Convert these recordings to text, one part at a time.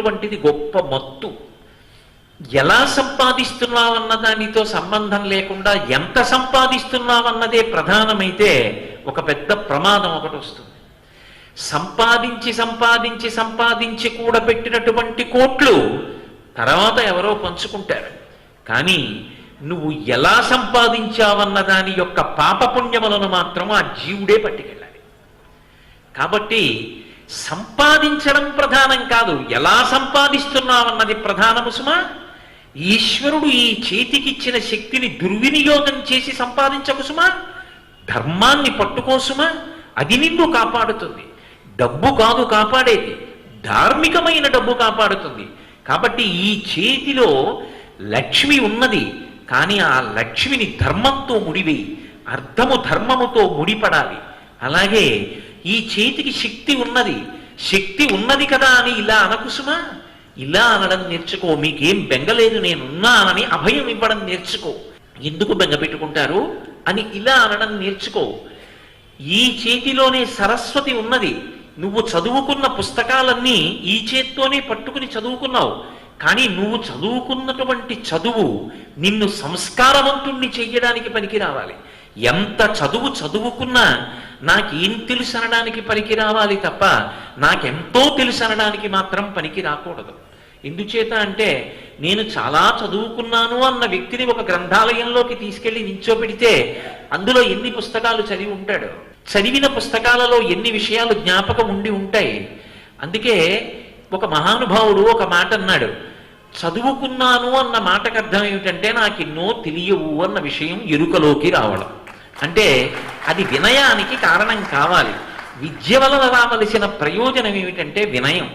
అనేటువంటిది గొప్ప మత్తు. ఎలా సంపాదిస్తున్నావన్న దానితో సంబంధం లేకుండా ఎంత సంపాదిస్తున్నావన్నదే ప్రధానమైతే ఒక పెద్ద ప్రమాదం ఒకటి వస్తుంది. సంపాదించి సంపాదించి సంపాదించి కూడబెట్టినటువంటి కోట్లు తర్వాత ఎవరో పంచుకుంటారు. కానీ నువ్వు ఎలా సంపాదించావన్న దాని యొక్క పాపపుణ్యములను మాత్రం ఆ జీవుడే పట్టుకెళ్ళాలి. కాబట్టి సంపాదించడం ప్రధానం కాదు. ఎలా సంపాదిస్తున్నామన్నది ప్రధానము సుమా? ఈశ్వరుడు ఈ చేతికిచ్చిన శక్తిని దుర్వినియోగం చేసి సంపాదించకుసుమా ధర్మాన్ని పట్టుకోసుమా అది నిన్ను కాపాడుతుంది. డబ్బు కాదు కాపాడేది. ధార్మికమైన డబ్బు కాపాడుతుంది. కాబట్టి ఈ చేతిలో లక్ష్మి ఉన్నది. కానీ ఆ లక్ష్మిని ధర్మంతో ముడివేయి. అర్థము ధర్మముతో ముడిపడాలి. అలాగే ఈ చేతికి శక్తి ఉన్నది. శక్తి ఉన్నది కదా అని ఇలా అనకుసుమా? ఇలా అనడం నేర్చుకో. మీకేం బెంగలేదు నేనున్నానని అభయం ఇవ్వడం నేర్చుకో. ఎందుకు బెంగ పెట్టుకుంటారు? అని ఇలా అనడం నేర్చుకో. ఈ చేతిలోనే సరస్వతి ఉన్నది. నువ్వు చదువుకున్న పుస్తకాలన్నీ ఈ చేత్తోనే పట్టుకుని చదువుకున్నావు. కానీ నువ్వు చదువుకున్నటువంటి చదువు నిన్ను సంస్కారవంతుణ్ణి చెయ్యడానికి పనికి రావాలి. ఎంత చదువు చదువుకున్నా నాకు ఏం తెలుసు అనడానికి పనికి రావాలి తప్ప నాకెంతో తెలుసు అనడానికి మాత్రం పనికి రాకూడదు. ఎందుచేత అంటే నేను చాలా చదువుకున్నాను అన్న వ్యక్తిని ఒక గ్రంథాలయంలోకి తీసుకెళ్ళి నించోపెడితే అందులో ఎన్ని పుస్తకాలు చదివి ఉంటాడు? చదివిన పుస్తకాలలో ఎన్ని విషయాలు జ్ఞాపకం ఉండి ఉంటాయి? అందుకే ఒక మహానుభావుడు ఒక మాట అన్నాడు చదువుకున్నాను అన్న మాటకు అర్థం ఏమిటంటే నాకు ఎన్నో తెలియవు అన్న విషయం ఎరుకలోకి రావడం. అంటే అది వినయానికి కారణం కావాలి. విద్య వలన రావలసిన ప్రయోజనం ఏమిటంటే వినయం.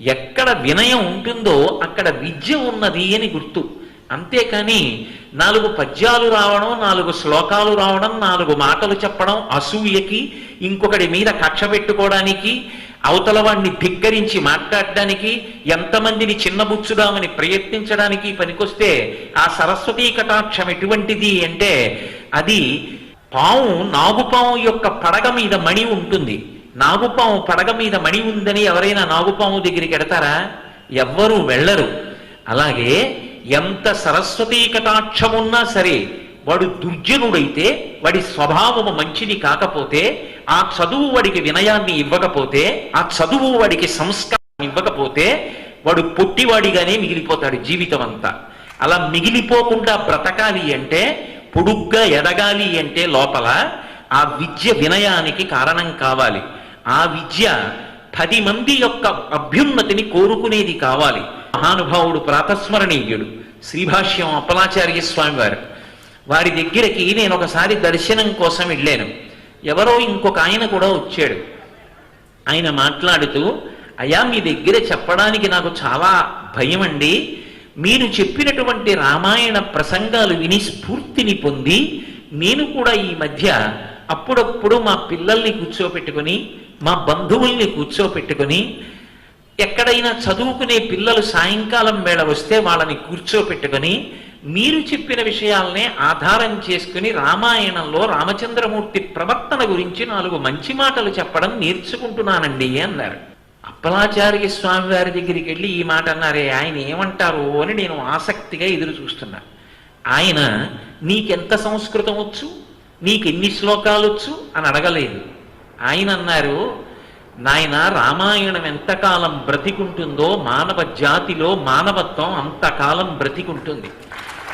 ఎక్కడ వినయం ఉంటుందో అక్కడ విద్య ఉన్నది అని గుర్తు. అంతేకాని నాలుగు పద్యాలు రావడం నాలుగు శ్లోకాలు రావడం నాలుగు మాటలు చెప్పడం అసూయకి ఇంకొకటి మీద కక్ష పెట్టుకోవడానికి అవతల వాడిని ధిక్కరించి మాట్లాడడానికి ఎంతమందిని చిన్నబుచ్చుదామని ప్రయత్నించడానికి పనికొస్తే ఆ సరస్వతీ కటాక్షం ఎటువంటిది అంటే అది పాము నాగుపాము యొక్క పడగ మీద మణి ఉంటుంది. నాగుపాము పడగ మీద మణి ఉందని ఎవరైనా నాగుపాము దగ్గరికి ఎడతారా? ఎవ్వరూ వెళ్ళరు. అలాగే ఎంత సరస్వతీ కటాక్షమున్నా సరే వాడు దుర్జనుడైతే వాడి స్వభావము మంచిది కాకపోతే ఆ చదువు వాడికి వినయాన్ని ఇవ్వకపోతే ఆ చదువు వాడికి సంస్కారం ఇవ్వకపోతే వాడు పొట్టివాడిగానే మిగిలిపోతాడు జీవితం అంతా అలా మిగిలిపోకుండా బ్రతకాలి అంటే పొడుగ్గా ఎదగాలి అంటే లోపల ఆ విద్య వినయానికి కారణం కావాలి. ఆ విద్య పది మంది యొక్క అభ్యున్నతిని కోరుకునేది కావాలి. మహానుభావుడు ప్రాతస్మరణీయుడు శ్రీభాష్యం అప్పలాచార్య స్వామి వారు. వారి దగ్గరికి నేను ఒకసారి దర్శనం కోసం వెళ్ళాను. ఎవరో ఇంకొక ఆయన కూడా వచ్చాడు. ఆయన మాట్లాడుతూ అయా మీ దగ్గర చెప్పడానికి నాకు చాలా భయం అండి మీరు చెప్పినటువంటి రామాయణ ప్రసంగాలు విని స్ఫూర్తిని పొంది నేను కూడా ఈ మధ్య అప్పుడప్పుడు మా పిల్లల్ని కూర్చోపెట్టుకుని మా బంధువుల్ని కూర్చోపెట్టుకుని ఎక్కడైనా చదువుకునే పిల్లలు సాయంకాలం వేళ వస్తే వాళ్ళని కూర్చోపెట్టుకుని మీరు చెప్పిన విషయాలనే ఆధారం చేసుకుని రామాయణంలో రామచంద్రమూర్తి ప్రవర్తన గురించి నాలుగు మంచి మాటలు చెప్పడం నేర్చుకుంటున్నానండి అన్నారు. అప్పలాచార్య స్వామి వారి దగ్గరికి వెళ్ళి ఈ మాట అన్నారే. ఆయన ఏమంటారు అని నేను ఆసక్తిగా ఎదురు చూస్తున్నా. ఆయన నీకెంత సంస్కృతం వచ్చు? నీకెన్ని శ్లోకాలు వచ్చు? అని అడగలేదు. ఆయన అన్నారు నాయన రామాయణం ఎంతకాలం బ్రతికుంటుందో మానవ జాతిలో మానవత్వం అంతకాలం బ్రతికుంటుంది.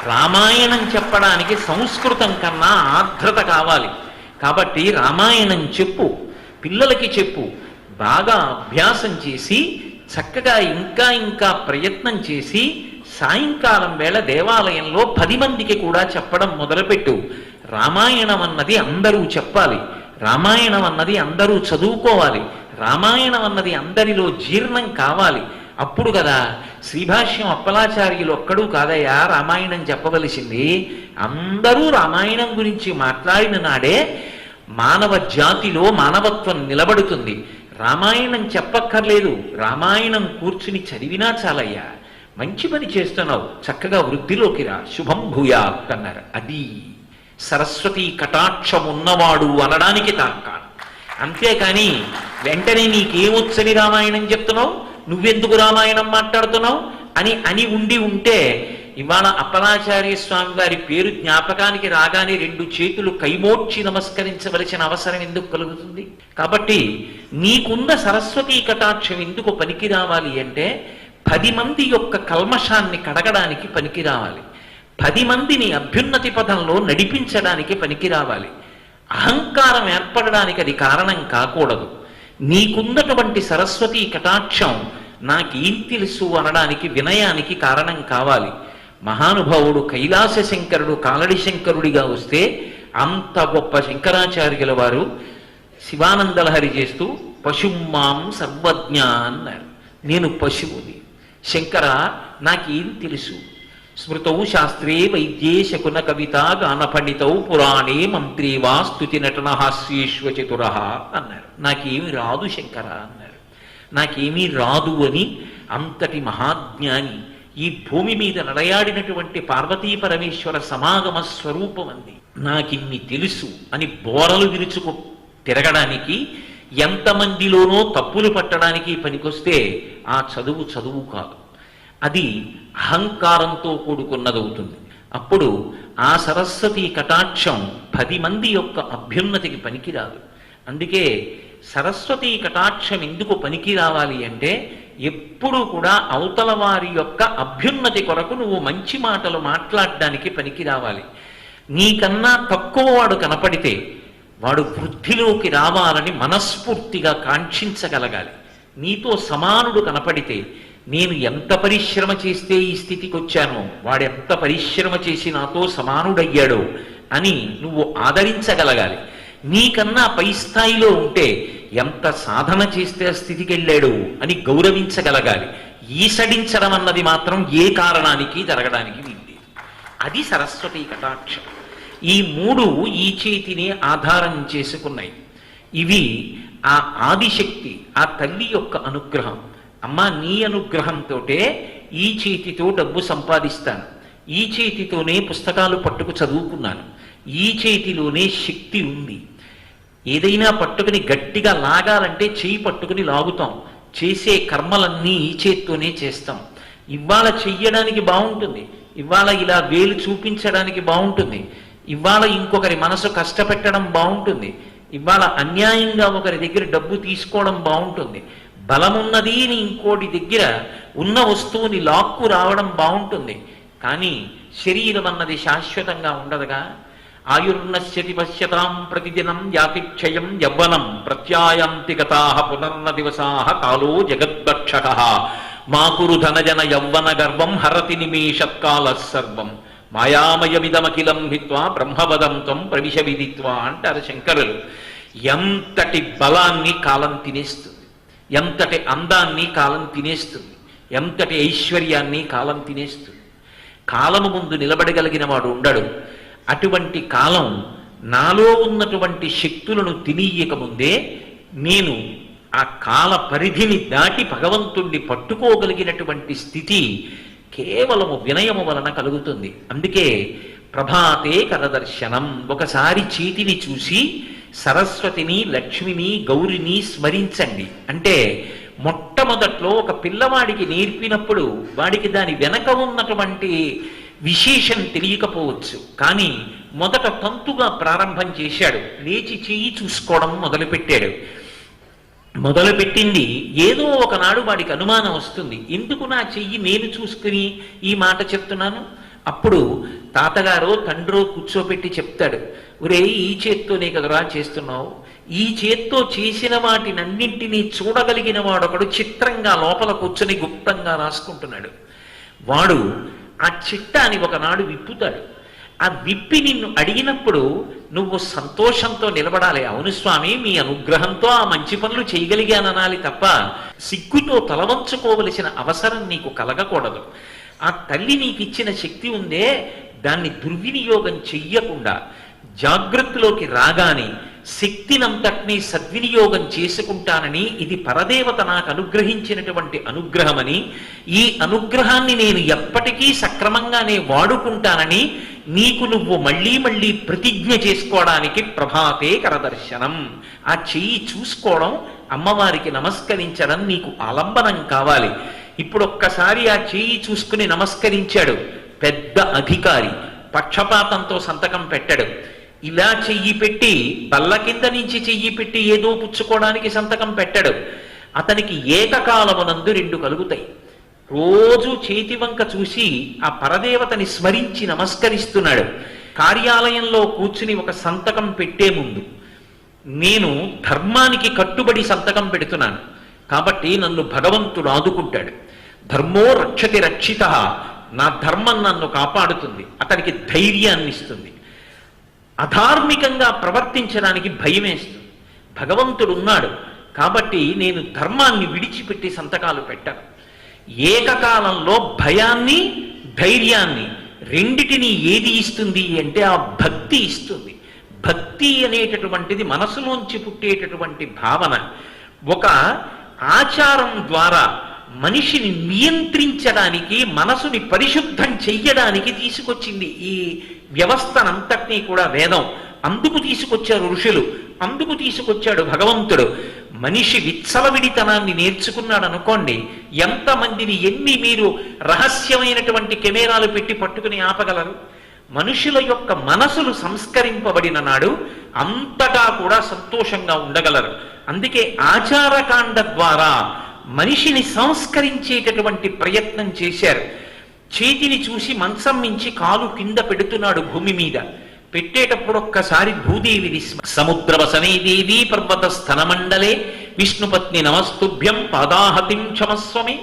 రామాయణం చెప్పడానికి సంస్కృతం కన్నా ఆర్ద్రత కావాలి. కాబట్టి రామాయణం చెప్పు పిల్లలకి చెప్పు బాగా అభ్యాసం చేసి చక్కగా ఇంకా ఇంకా ప్రయత్నం చేసి సాయంకాలం వేళ దేవాలయంలో పది మందికి కూడా చెప్పడం మొదలుపెట్టు. రామాయణం అన్నది అందరూ చెప్పాలి. రామాయణం అన్నది అందరూ చదువుకోవాలి. రామాయణం అన్నది అందరిలో జీర్ణం కావాలి. అప్పుడు కదా శ్రీభాష్యం అప్పలాచార్యులు ఒక్కడూ కాదయ్యా రామాయణం చెప్పవలసింది. అందరూ రామాయణం గురించి మాట్లాడిన నాడే మానవ జాతిలో మానవత్వం నిలబడుతుంది. రామాయణం చెప్పక్కర్లేదు. రామాయణం కూర్చుని చదివినా చాలయ్యా. మంచి పని చేస్తున్నావు. చక్కగా వృద్ధిలోకి రా. శుభం భూయా అన్నారు. అది సరస్వతి కటాక్షం ఉన్నవాడు అనడానికి తాకాను అంతేకాని వెంటనే నీకేమొచ్చని రామాయణం చెప్తున్నావు? నువ్వెందుకు రామాయణం మాట్లాడుతున్నావు? అని అని ఉండి ఉంటే ఇవాళ అప్పలాచార్య స్వామి వారి పేరు జ్ఞాపకానికి రాగానే రెండు చేతులు కైమోడ్చి నమస్కరించవలసిన అవసరం ఎందుకు కలుగుతుంది? కాబట్టి నీకున్న సరస్వతీ కటాక్షం ఎందుకు పనికి రావాలి అంటే పది మంది యొక్క కల్మషాన్ని కడగడానికి పనికి రావాలి పది మందిని అభ్యున్నతి పదంలో నడిపించడానికి పనికి రావాలి అహంకారం ఏర్పడడానికి అది కారణం కాకూడదు. నీకున్నటువంటి సరస్వతీ కటాక్షం నాకేం తెలుసు అనడానికి వినయానికి కారణం కావాలి. మహానుభావుడు కైలాస శంకరుడు కాలడి శంకరుడిగా వస్తే అంత గొప్ప శంకరాచార్యుల వారు శివానందలహరి చేస్తూ పశుమాం సర్వజ్ఞ అన్నారు నేను పశువుని. శంకర నాకేం తెలుసు? స్మృతౌ శాస్త్రే వైద్యే శకున కవిత గాన పండితౌ పురాణే మంత్రి వా స్థుతి నటన హాస్యేశ్వచతుర అన్నారు. నాకేమి రాదు శంకర అన్నారు. నాకేమీ రాదు అని అంతటి మహాజ్ఞాని ఈ భూమి మీద నడయాడినటువంటి పార్వతీ పరమేశ్వర సమాగమ స్వరూపం అంది. నాకిన్ని తెలుసు అని బోరలు విరుచుకు తిరగడానికి ఎంతమందిలోనో తప్పులు పట్టడానికి పనికొస్తే ఆ చదువు చదువు కాదు. అది అహంకారంతో కూడుకున్నదవుతుంది. అప్పుడు ఆ సరస్వతి కటాక్షం పది మంది యొక్క అభ్యున్నతికి పనికిరాదు. అందుకే సరస్వతి కటాక్షం ఎందుకు పనికి రావాలి అంటే ఎప్పుడు కూడా అవతల వారి యొక్క అభ్యున్నతి కొరకు నువ్వు మంచి మాటలు మాట్లాడడానికి పనికి రావాలి. నీకన్నా తక్కువ వాడు కనపడితే వాడు వృద్ధిలోకి రావాలని మనస్ఫూర్తిగా కాంక్షించగలగాలి. నీతో సమానుడు కనపడితే నేను ఎంత పరిశ్రమ చేస్తే ఈ స్థితికి వచ్చానో వాడెంత పరిశ్రమ చేసి నాతో సమానుడయ్యాడో అని నువ్వు ఆదరించగలగాలి. నీకన్నా పై స్థాయిలో ఉంటే ఎంత సాధన చేస్తే ఆ స్థితికి వెళ్ళాడు అని గౌరవించగలగాలి. ఈసడించడం అన్నది మాత్రం ఏ కారణానికి జరగడానికి వీల్లేదు. అది సరస్వతి కటాక్షం. ఈ మూడు ఈ చేతిని ఆధారం చేసుకున్నాయి. ఇవి ఆ ఆదిశక్తి ఆ తల్లి యొక్క అనుగ్రహం. అమ్మా నీ అనుగ్రహంతోటే ఈ చేతితో డబ్బు సంపాదిస్తాను. ఈ చేతితోనే పుస్తకాలు పట్టుకు చదువుకున్నాను. ఈ చేతిలోనే శక్తి ఉంది. ఏదైనా పట్టుకుని గట్టిగా లాగాలంటే చేయి పట్టుకుని లాగుతాం. చేసే కర్మలన్నీ ఈ చేత్తోనే చేస్తాం. ఇవాళ చెయ్యడానికి బాగుంటుంది. ఇవాళ ఇలా వేలు చూపించడానికి బాగుంటుంది. ఇవాళ ఇంకొకరి మనసు కష్టపెట్టడం బాగుంటుంది. ఇవాళ అన్యాయంగా ఒకరి దగ్గర డబ్బు తీసుకోవడం బాగుంటుంది. బలమున్నది అని ఇంకోటి దగ్గర ఉన్న వస్తువుని లాక్కు రావడం బాగుంటుంది. కానీ శరీరం అన్నది శాశ్వతంగా ఉండదుగా? ఆయుర్నశ్యతి పశ్యతాం ప్రతిదినం యాతిక్షయం యవ్వనం ప్రత్యాయాంతి గతా పునర్న దివసా కాలో జగద్భక్షక. మాకురు ధనజన యవ్వన గర్వం హరతి నిమేషత్కాల సర్వం. మాయామయమిదమఖిలం హిత్వా బ్రహ్మవదం త్వం ప్రవిశ విదిత్వా అంటారు శంకరులు ఎంతటి బలాన్ని కాలం తినేస్తుంది? ఎంతటి అందాన్ని కాలం తినేస్తుంది? ఎంతటి ఐశ్వర్యాన్ని కాలం తినేస్తుంది? కాలము ముందు నిలబడగలిగిన వాడు ఉండడు. అటువంటి కాలం నాలో ఉన్నటువంటి శక్తులను తినీయకముందే నేను ఆ కాల పరిధిని దాటి భగవంతుణ్ణి పట్టుకోగలిగినటువంటి స్థితి కేవలము వినయము వలన కలుగుతుంది. అందుకే ప్రభాతే కరదర్శనం. ఒకసారి చేతిని చూసి సరస్వతిని లక్ష్మిని గౌరిని స్మరించండి. అంటే మొట్టమొదట్లో ఒక పిల్లవాడికి నేర్పినప్పుడు వాడికి దాని వెనక ఉన్నటువంటి విశేషం తెలియకపోవచ్చు. కానీ మొదట తంతుగా ప్రారంభం చేశాడు. లేచి చెయ్యి చూసుకోవడం మొదలుపెట్టాడు. మొదలుపెట్టింది ఏదో ఒకనాడు వాడికి అనుమానం వస్తుంది. ఎందుకు నా చెయ్యి నేను చూసుకుని ఈ మాట చెప్తున్నాను? అప్పుడు తాతగారో తండ్రో కూర్చోబెట్టి చెప్తాడు. ఒరే ఈ చేత్తోనే కదరా చేస్తున్నావు? ఈ చేత్తో చేసిన వాటినన్నింటినీ చూడగలిగిన వాడొకడు చిత్రంగా లోపల కూర్చొని గుప్తంగా రాసుకుంటున్నాడు. వాడు ఆ చిట్టాని ఒకనాడు విప్పుతాడు. ఆ విప్పి నిన్ను అడిగినప్పుడు నువ్వు సంతోషంతో నిలబడాలి. అవును స్వామి మీ అనుగ్రహంతో ఆ మంచి పనులు చేయగలిగాననాలి తప్ప సిగ్గుతో తలవంచుకోవలసిన అవసరం నీకు కలగకూడదు. ఆ తల్లి నీకు ఇచ్చిన శక్తి ఉందే దాన్ని దుర్వినియోగం చెయ్యకుండా జాగ్రత్తలోకి రాగానే శక్తినంతటినీ సద్వినియోగం చేసుకుంటానని ఇది పరదేవత నాకు అనుగ్రహించినటువంటి అనుగ్రహమని ఈ అనుగ్రహాన్ని నేను ఎప్పటికీ సక్రమంగానే వాడుకుంటానని నీకు నువ్వు మళ్ళీ మళ్ళీ ప్రతిజ్ఞ చేసుకోవడానికి ప్రభాతే కరదర్శనం. ఆ చెయ్యి చూసుకోవడం అమ్మవారికి నమస్కరించడం నీకు ఆలంబనం కావాలి. ఇప్పుడు ఒక్కసారి ఆ చెయ్యి చూసుకుని నమస్కరించాడు. పెద్ద అధికారి పక్షపాతంతో సంతకం పెట్టాడు. ఇలా చెయ్యి పెట్టి బల్ల కింద నుంచి చెయ్యి పెట్టి ఏదో పుచ్చుకోవడానికి సంతకం పెట్టాడు. అతనికి ఏకకాలమునందు రెండు కలుగుతాయి. రోజు చేతి వంక చూసి ఆ పరదేవతని స్మరించి నమస్కరిస్తున్నాడు. కార్యాలయంలో కూర్చుని ఒక సంతకం పెట్టే ముందు నేను ధర్మానికి కట్టుబడి సంతకం పెడుతున్నాను. కాబట్టి నన్ను భగవంతుడు ఆదుకుంటాడు. ధర్మో రక్షతి రక్షిత నా ధర్మం నన్ను కాపాడుతుంది. అతనికి ధైర్యాన్ని ఇస్తుంది అధార్మికంగా ప్రవర్తించడానికి భయమేస్తుంది. భగవంతుడు ఉన్నాడు కాబట్టి నేను ధర్మాన్ని విడిచిపెట్టి సంతకాలు పెట్టాను. ఏకకాలంలో భయాన్ని ధైర్యాన్ని రెండిటిని ఏది ఇస్తుంది అంటే ఆ భక్తి ఇస్తుంది. భక్తి అనేటటువంటిది మనసులోంచి పుట్టేటటువంటి భావన. ఒక ఆచారం ద్వారా మనిషిని నియంత్రించడానికి మనసుని పరిశుద్ధం చెయ్యడానికి తీసుకొచ్చింది ఈ వ్యవస్థనంతటినీ కూడా వేదం. అందుకు తీసుకొచ్చారు ఋషులు. అందుకు తీసుకొచ్చాడు భగవంతుడు. మనిషి విచ్చలవిడితనాన్ని నేర్చుకున్నాడు అనుకోండి ఎంతమందిని ఎన్ని మీరు రహస్యమైనటువంటి కెమెరాలు పెట్టి పట్టుకుని ఆపగలరు? మనుషుల యొక్క మనసులు సంస్కరింపబడిన నాడు అంతటా కూడా సంతోషంగా ఉండగలరు. అందుకే ఆచారకాండ ద్వారా మనిషిని సంస్కరించేటటువంటి ప్రయత్నం చేశారు. చేతిని చూసి మంచం మించి కాలు కింద పెడుతున్నాడు భూమి మీద. పెట్టేటప్పుడు ఒక్కసారి భూదేవిది స్మ- సముద్రవసనే దేవి పర్వత స్థనమండలే విష్ణుపత్ని నమస్తుభ్యం పాదాహతిం క్షమస్వమే.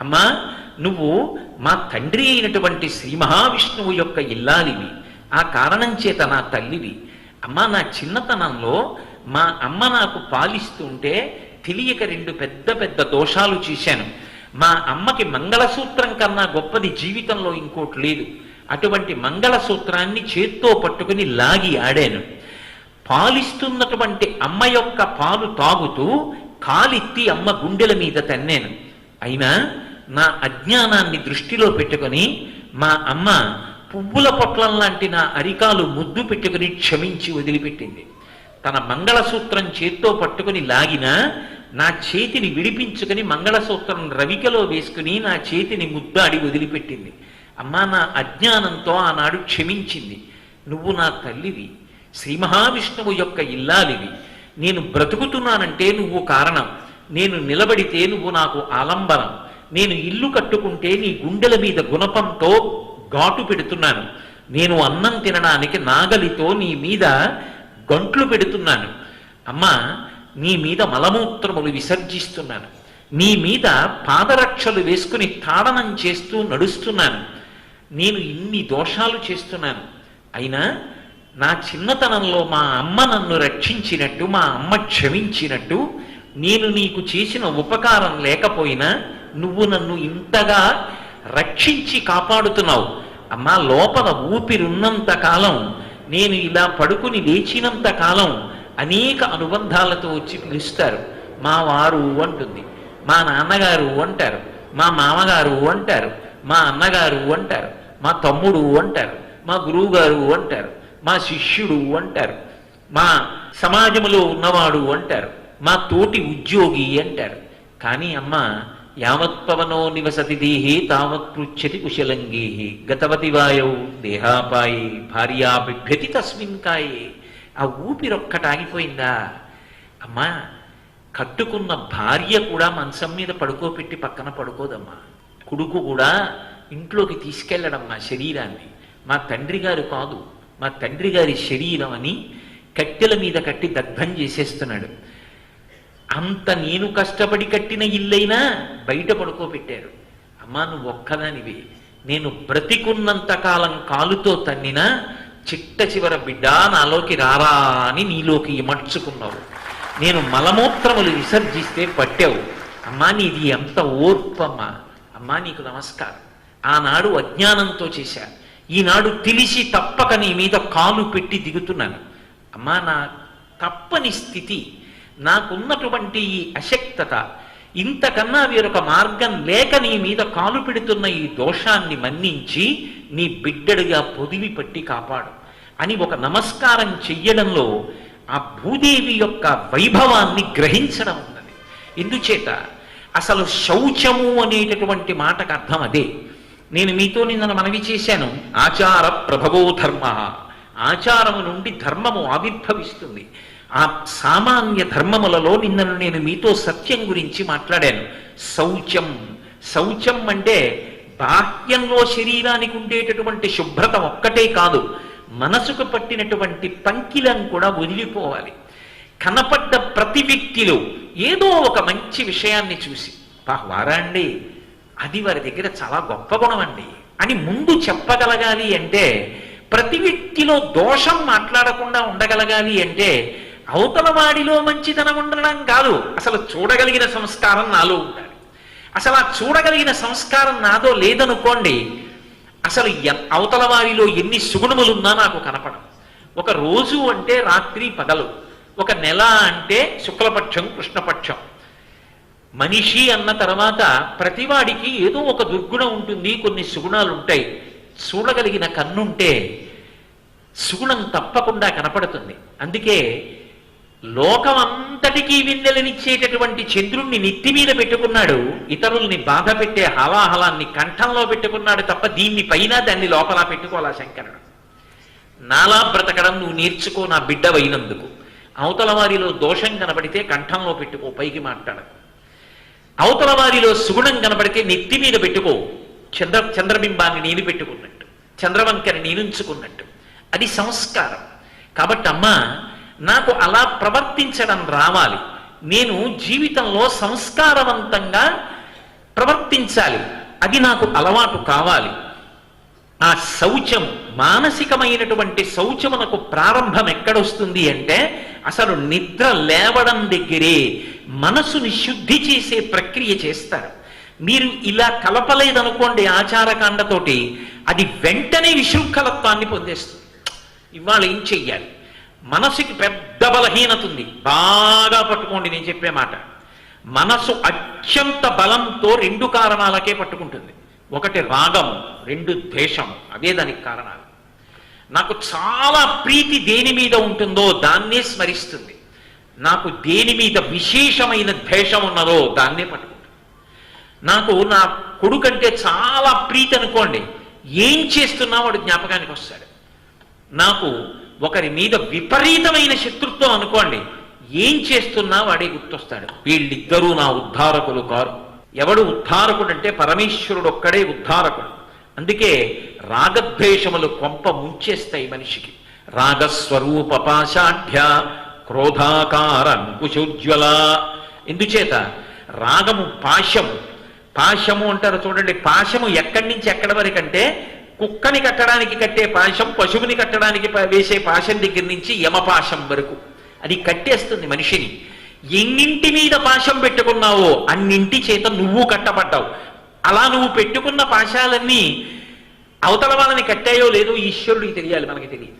అమ్మా నువ్వు మా తండ్రి అయినటువంటి శ్రీ మహావిష్ణువు యొక్క ఇల్లాలివి. ఆ కారణం చేత నా తల్లివి. అమ్మా నా చిన్నతనంలో మా అమ్మ నాకు పాలిస్తుంటే తెలియక రెండు పెద్ద పెద్ద దోషాలు చేశాను. మా అమ్మకి మంగళసూత్రం కన్నా గొప్పది జీవితంలో ఇంకోటి లేదు. అటువంటి మంగళసూత్రాన్ని చేత్తో పట్టుకుని లాగి ఆడాను. పాలిస్తున్నటువంటి అమ్మ యొక్క పాలు తాగుతూ కాలిత్తి అమ్మ గుండెల మీద తన్నాను. అయినా నా అజ్ఞానాన్ని దృష్టిలో పెట్టుకొని మా అమ్మ పువ్వుల పొట్లం లాంటి నా అరికాలు ముద్దు పెట్టుకుని క్షమించి వదిలిపెట్టింది. తన మంగళసూత్రం చేత్తో పట్టుకుని లాగిన నా చేతిని విడిపించుకుని మంగళసూత్రం రవికలో వేసుకుని నా చేతిని ముద్దాడి వదిలిపెట్టింది. అమ్మా నా అజ్ఞానంతో ఆనాడు క్షమించింది. నువ్వు నా తల్లివి శ్రీ మహావిష్ణువు యొక్క ఇల్లాలివి. నేను బ్రతుకుతున్నానంటే నువ్వు కారణం. నేను నిలబడితే నువ్వు నాకు ఆలంబనం నేను ఇల్లు కట్టుకుంటే నీ గుండెల మీద గుణపంతో ఘాటు పెడుతున్నాను. నేను అన్నం తినడానికి నాగలితో నీ మీద గంట్లు పెడుతున్నాను. అమ్మా నీ మీద మలమూత్రములు విసర్జిస్తున్నాను. నీ మీద పాదరక్షలు వేసుకుని తాడనం చేస్తూ నడుస్తున్నాను. నేను ఇన్ని దోషాలు చేస్తున్నాను. అయినా నా చిన్నతనంలో మా అమ్మ నన్ను రక్షించినట్టు మా అమ్మ క్షమించినట్టు నేను నీకు చేసిన ఉపకారం లేకపోయినా నువ్వు నన్ను ఇంతగా రక్షించి కాపాడుతున్నావు. అమ్మా లోపల ఊపిరున్నంత కాలం నేను ఇలా పడుకుని లేచినంత కాలం అనేక అనుబంధాలతో వచ్చి పిలుస్తారు. మా వారు అంటుంది. మా నాన్నగారు అంటారు. మా మామగారు అంటారు. మా అన్నగారు అంటారు. మా తమ్ముడు అంటారు. మా గురువుగారు అంటారు. మా శిష్యుడు అంటారు. మా సమాజంలో ఉన్నవాడు అంటారు. మా తోటి ఉద్యోగి అంటారు. కానీ అమ్మ యావత్పవనో నివసతి దేహి తావత్ పృచ్చతి కుశలంగేహి గతవతి వాయౌ దేహాపాయే భార్యాభిభ్యతి తస్మిన్ కాయే. ఆ ఊపిరొక్కటాగిపోయిందా అమ్మా కట్టుకున్న భార్య కూడా మంచం మీద పడుకోపెట్టి పక్కన పడుకోదమ్మా. కొడుకు కూడా ఇంట్లోకి తీసుకెళ్ళడమ్మా శరీరాన్ని. మా తండ్రి గారు కాదు మా తండ్రి గారి శరీరం అని కట్టెల మీద కట్టి దగ్ధం చేసేస్తున్నాడు. అంత నేను కష్టపడి కట్టిన ఇల్లైనా బయట పడుకోబెట్టారు అమ్మా నువ్వు ఒక్కదానివి. నేను బ్రతికున్నంత కాలం కాలుతో తన్నినా చిట్ట చివర బిడ్డ నాలోకి రారా అని నీలోకి ఇమడ్చుకున్నావు నేను మలమూత్రములు విసర్జిస్తే పట్టావు. అమ్మా నీది ఎంత ఓర్పమ్మా అమ్మా నీకు నమస్కారం. ఆనాడు అజ్ఞానంతో చేశా. ఈనాడు తెలిసి తప్పక నీ మీద కాలు పెట్టి దిగుతున్నాను. అమ్మా నా తప్పని స్థితి నాకున్నటువంటి ఈ అశక్తత ఇంతకన్నా వేరొక మార్గం లేక నీ మీద కాలు పెడుతున్న ఈ దోషాన్ని మన్నించి నీ బిడ్డడిగా పొదివి పట్టి కాపాడు. అని ఒక నమస్కారం చెయ్యడంలో ఆ భూదేవి యొక్క వైభవాన్ని గ్రహించడం ఉన్నది. ఎందుచేత? అసలు శౌచము అనేటటువంటి మాటకు అర్థం అదే. నేను మీతో నిన్న మనవి చేశాను ఆచార ప్రభవో ధర్మ. ఆచారము నుండి ధర్మము ఆవిర్భవిస్తుంది. ఆ సామాన్య ధర్మములలో నిన్నను నేను మీతో సత్యం గురించి మాట్లాడాను. శౌచం. శౌచం అంటే బాహ్యంలో శరీరానికి ఉండేటటువంటి శుభ్రత ఒక్కటే కాదు. మనసుకు పట్టినటువంటి పంకిలం కూడా వదిలిపోవాలి. కనపడ్డ ప్రతి వ్యక్తిలో ఏదో ఒక మంచి విషయాన్ని చూసి "పా, వారా అండి? అది వారి దగ్గర చాలా గొప్ప గుణం అండి. అని ముందు చెప్పగలగాలి అంటే ప్రతి వ్యక్తిలో దోషం మాట్లాడకుండా ఉండగలగాలి అంటే అవతల వాడిలో మంచితనం ఉండడం కాదు. అసలు చూడగలిగిన సంస్కారం నాలో ఉండాలి. అసలు ఆ చూడగలిగిన సంస్కారం నాదో లేదనుకోండి అసలు అవతల వారిలో ఎన్ని సుగుణములున్నా నాకు కనపడం ఒక రోజు అంటే రాత్రి పగలు ఒక నెల అంటే శుక్లపక్షం కృష్ణపక్షం. మనిషి అన్న తర్వాత ప్రతివాడికి ఏదో ఒక దుర్గుణం ఉంటుంది కొన్ని సుగుణాలు ఉంటాయి చూడగలిగిన కన్నుంటే సుగుణం తప్పకుండా కనపడుతుంది. అందుకే లోకమంతటికీ విన్నెలనిచ్చేటటువంటి చంద్రుణ్ణి నెత్తి మీద పెట్టుకున్నాడు ఇతరుల్ని బాధ పెట్టే హలాహలాన్ని కంఠంలో పెట్టుకున్నాడు తప్ప దీన్ని పైన దాన్ని లోపల పెట్టుకోవాలా శంకరుడు? నాలా బ్రతకడం నువ్వు నేర్చుకో నా బిడ్డవైనందుకు. అవతల వారిలో దోషం కనబడితే కంఠంలో పెట్టుకో పైకి మాట్లాడకు అవతల వారిలో సుగుణం కనబడితే నెత్తి మీద పెట్టుకో. చంద్ర చంద్రబింబాన్ని నేను పెట్టుకున్నట్టు చంద్రవంకని నేనుంచుకున్నట్టు. అది సంస్కారం. కాబట్టి అమ్మా నాకు అలా ప్రవర్తించడం రావాలి. నేను జీవితంలో సంస్కారవంతంగా ప్రవర్తించాలి. అది నాకు అలవాటు కావాలి. ఆ శౌచం మానసికమైనటువంటి శౌచమునకు ప్రారంభం ఎక్కడొస్తుంది అంటే అసలు నిద్ర లేవడం దగ్గరే మనసుని శుద్ధి చేసే ప్రక్రియ చేస్తారు. మీరు ఇలా కలపలేదనుకోండి ఆచారకాండతోటి అది వెంటనే విశృంఖలత్వాన్ని పొందేస్తుంది. ఇవాళ ఏం చెయ్యాలి? మనసుకి పెద్ద బలహీనత ఉంది. బాగా పట్టుకోండి నేను చెప్పే మాట. మనసు అత్యంత బలంతో రెండు కారణాలకే పట్టుకుంటుంది. ఒకటి రాగము రెండు ద్వేషము. అవే దానికి కారణాలు. నాకు చాలా ప్రీతి దేని మీద ఉంటుందో దాన్నే స్మరిస్తుంది. నాకు దేని మీద విశేషమైన ద్వేషం ఉన్నదో దాన్నే పట్టుకుంటుంది. నాకు నా కొడుకంటే చాలా ప్రీతి అనుకోండి. ఏం చేస్తున్నా వాడు జ్ఞాపకానికి వస్తాడు. నాకు ఒకరి మీద విపరీతమైన శత్రుత్వం అనుకోండి ఏం చేస్తున్నా వాడే గుర్తొస్తాడు. వీళ్ళిద్దరూ నా ఉద్ధారకులు కారు. ఎవడు ఉద్ధారకుడు అంటే పరమేశ్వరుడు ఒక్కడే ఉద్ధారకుడు. అందుకే రాగద్వేషములు కొంప ముంచేస్తాయి మనిషికి. రాగస్వరూప పాశాఢ్య క్రోధాకార అంకుశోజ్వల. ఎందుచేత? రాగము పాశము. పాశము అంటారు చూడండి పాశము ఎక్కడి నుంచి ఎక్కడి వరకు అంటే కుక్కని కట్టడానికి కట్టే పాశం పశువుని కట్టడానికి ప- వేసే పాశం దగ్గర నుంచి యమపాశం వరకు. అది కట్టేస్తుంది మనిషిని. ఎన్నింటి మీద పాశం పెట్టుకున్నావో అన్నింటి చేత నువ్వు కట్టబడ్డావు. అలా నువ్వు పెట్టుకున్న పాశాలన్నీ అవతల వాళ్ళని కట్టాయో లేదో ఈశ్వరుడికి తెలియాలి మనకి తెలియదు.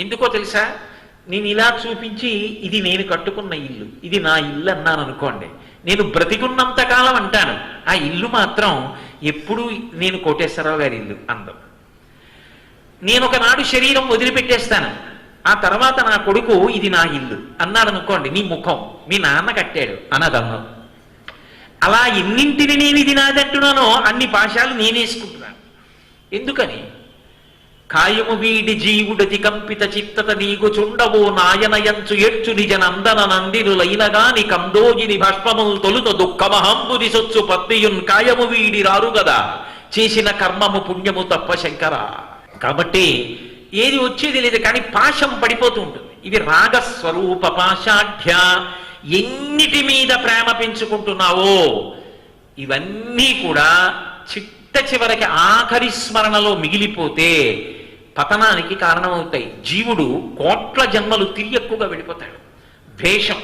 ఎందుకో తెలుసా? నేను ఇలా చూపించి ఇది నేను కట్టుకున్న ఇల్లు ఇది నా ఇల్లు అన్నాను అనుకోండి. నేను బ్రతికున్నంత కాలం అంటాను. ఆ ఇల్లు మాత్రం ఎప్పుడు నేను కోటేశ్వరరావు గారి ఇల్లు అందం. నేను ఒకనాడు శరీరం వదిలిపెట్టేస్తాను. ఆ తర్వాత నా కొడుకు ఇది నా ఇల్లు. అన్నాడు అనుకోండి నీ ముఖం మీ నాన్న కట్టాడు. అన్నదమ్మం అలా ఎన్నింటిని నేను ఇది నాదంటున్నానో అన్ని పాశాలు నేనేసుకుంటున్నాను. ఎందుకని? కాయము వీడి జీవుడతి కంపిత చిత్తత నీకు చుండవో నాయనయంచు ఎడ్చు నిజ నందన నందినులైనగాని కందోజిని భస్మముల్ తొలుత దుఃఖమహంబుది సొచ్చు పత్తియున్ కాయము వీడి రారు గదా. చేసిన కర్మము పుణ్యము తప్ప శంకరా. కాబట్టి ఏది వచ్చేది లేదు కానీ పాశం పడిపోతూ ఉంటుంది. ఇది రాగస్వరూప పాశాఢ్య. ఎన్నిటి మీద ప్రేమ పెంచుకుంటున్నావో ఇవన్నీ కూడా చిట్ట చివరికి ఆఖరి స్మరణలో మిగిలిపోతే పతనానికి కారణమవుతాయి. జీవుడు కోట్ల జన్మలు తిరియక్కువగా వెళ్ళిపోతాడు. ద్వేషం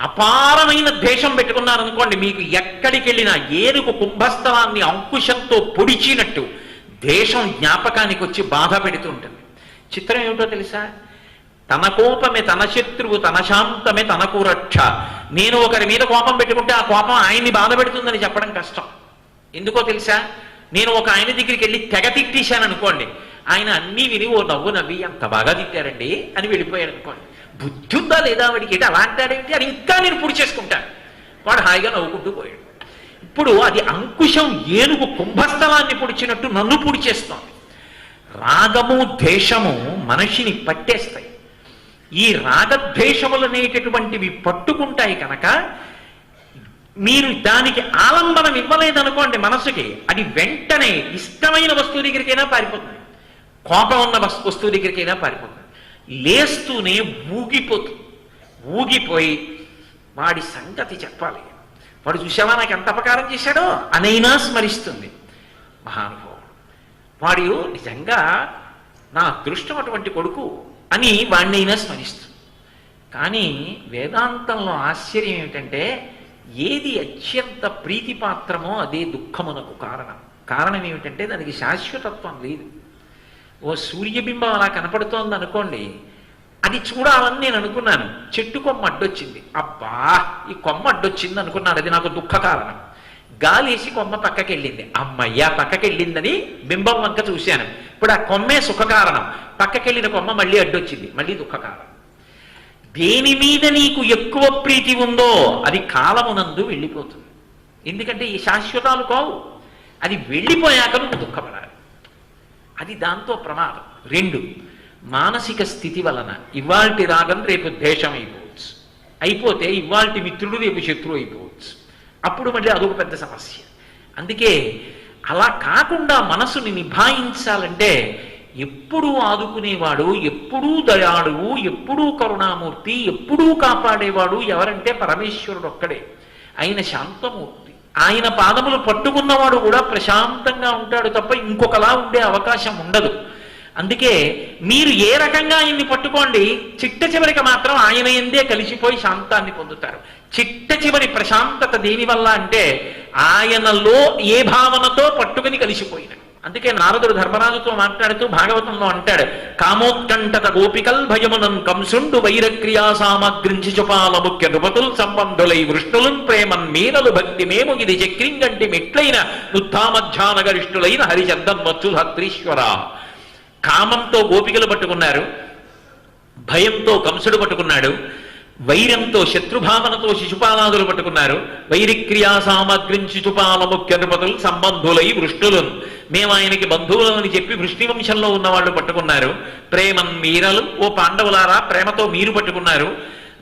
అపారమైన ద్వేషం పెట్టుకున్నారనుకోండి మీకు ఎక్కడికి వెళ్ళినా ఏనుగు కుంభస్థలాన్ని అంకుశంతో పొడిచినట్టు ద్వేషం జ్ఞాపకానికి వచ్చి బాధ పెడుతూ ఉంటుంది. చిత్రం ఏమిటో తెలుసా? తన కోపమే తన శత్రువు తన శాంతమే తనకు రక్ష నేను ఒకరి మీద కోపం పెట్టుకుంటే ఆ కోపం ఆయన్ని బాధ పెడుతుందని చెప్పడం కష్టం. ఎందుకో తెలుసా? నేను ఒక ఆయన దగ్గరికి వెళ్ళి తెగ తిట్టేశాను అనుకోండి. ఆయన అన్నీ విని ఓ నవ్వు నవ్వి అంత బాగా తిట్టారండి అని వెళ్ళిపోయాడు అనుకోండి. బుద్ధి ఉందా లేదా వాడికి ఏంటి అలా అంటాడేంటి అని ఇంకా నేను పూడి చేసుకుంటాను. వాడు హాయిగా నవ్వుకుంటూ పోయాడు. ఇప్పుడు అది అంకుశం ఏనుగు కుంభస్థలాన్ని పొడిచినట్టు నన్ను పొడిచేస్తోంది. రాగము ద్వేషము మనిషిని పట్టేస్తాయి. ఈ రాగద్వేషములు అనేటటువంటివి పట్టుకుంటాయి కనుక మీరు దానికి ఆలంబనం ఇవ్వలేదనుకోండి మనసుకి అది వెంటనే ఇష్టమైన వస్తువు దగ్గరికైనా పారిపోతుంది. కోపం ఉన్న వస్తు- వస్తువు దగ్గరికైనా పారిపోతుంది. లేస్తూనే ఊగిపోతుంది. ఊగిపోయి వాడి సంగతి చెప్పాలి. వాడు చూసావా నాకు ఎంత అపకారం చేశాడో? అనైనా స్మరిస్తుంది. మహానుభావుడు వాడు నిజంగా నా అదృష్టం అటువంటి కొడుకు అని వాణ్ణైనా స్మరిస్తుంది. కానీ వేదాంతంలో ఆశ్చర్యం ఏమిటంటే ఏది అత్యంత ప్రీతిపాత్రమో అదే దుఃఖమునకు కారణం. కారణం ఏమిటంటే దానికి శాశ్వతత్వం లేదు. ఓ సూర్యబింబం అలా కనపడుతోంది అనుకోండి అది చూడాలని నేను అనుకున్నాను. చెట్టు కొమ్మ అడ్డొచ్చింది. అబ్బా ఈ కొమ్మ అడ్డొచ్చింది అనుకున్నాను. అది నాకు దుఃఖ కారణం. గాలేసి కొమ్మ పక్కకెళ్ళింది. అమ్మయ్యా పక్కకెళ్ళిందని బింబం వంక చూశాను. ఇప్పుడు ఆ కొమ్మే సుఖ కారణం. కొమ్మ మళ్ళీ అడ్డొచ్చింది. మళ్ళీ దుఃఖకారణం దేని మీద నీకు ఎక్కువ ప్రీతి ఉందో అది కాలమునందు వెళ్ళిపోతుంది. ఎందుకంటే ఈ శాశ్వతాలు కావు. అది వెళ్ళిపోయాక నువ్వు దుఃఖపడాలి. అది దాంతో ప్రమాదం. రెండు మానసిక స్థితి వలన ఇవాల్టి రాగం రేపు ద్వేషం అయిపోవచ్చు అయిపోతే ఇవాల్టి మిత్రుడు రేపు శత్రువు అయిపోవచ్చు అప్పుడు మళ్ళీ అదొక పెద్ద సమస్య. అందుకే అలా కాకుండా మనసుని నిభాయించాలంటే ఎప్పుడూ ఆదుకునేవాడు ఎప్పుడూ దయాళువు ఎప్పుడూ కరుణామూర్తి ఎప్పుడూ కాపాడేవాడు ఎవరంటే పరమేశ్వరుడు ఒక్కడే. ఆయన శాంతమూర్తి. ఆయన పాదములు పట్టుకున్నవాడు కూడా ప్రశాంతంగా ఉంటాడు తప్ప ఇంకొకలా ఉండే అవకాశం ఉండదు. అందుకే మీరు ఏ రకంగా ఆయన్ని పట్టుకోండి చిట్ట చివరికి మాత్రం ఆయన ఎందే కలిసిపోయి శాంతాన్ని పొందుతారు. చిట్ట చివరి ప్రశాంతత దేనివల్ల అంటే ఆయనలో ఏ భావనతో పట్టుకుని కలిసిపోయిన. అందుకే నారదుడు ధర్మరాజుతో మాట్లాడుతూ భాగవతంలో అంటాడు కామోత్కంఠత గోపికల్ భయమునం కంసుండు వైరక్రియా సామగ్రించి చుపాల ముఖ్య నృపతుల్ సంబంధులై వృష్ణులున్ ప్రేమన్ మీనలు భక్తి మేము ఇది చక్రింగంటి మెట్లైన నుత్తామధ్యాన గరిష్ఠులైన హరిచందన్వచ్చు ధత్రీశ్వర కామంతో గోపికలు పట్టుకున్నారు భయంతో కంసుడు పట్టుకున్నాడు వైరంతో శత్రుభావనతో శిశుపాలాదులు పట్టుకున్నారు వైరిక్రియా సామగ్రిం శిశుపాల ముఖ్య నృపతులు సంబంధులై వృష్టులు మేము ఆయనకి బంధువులని చెప్పి వృష్ణి వంశంలో ఉన్న వాళ్ళు పట్టుకున్నారు. ప్రేమం మీరలు ఓ పాండవులారా ప్రేమతో మీరు పట్టుకున్నారు.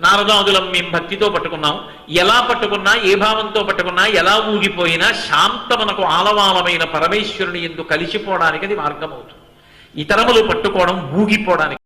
నారదాదులం మేము భక్తితో పట్టుకున్నాం. ఎలా పట్టుకున్నా ఏ భావంతో పట్టుకున్నా ఎలా ఊగిపోయినా శాంతమనకు ఆలవాలమైన పరమేశ్వరుని ఎందు కలిసిపోవడానికి అది మార్గం అవుతుంది ఇతరములు పట్టుకోవడం ఊగిపోవడానికి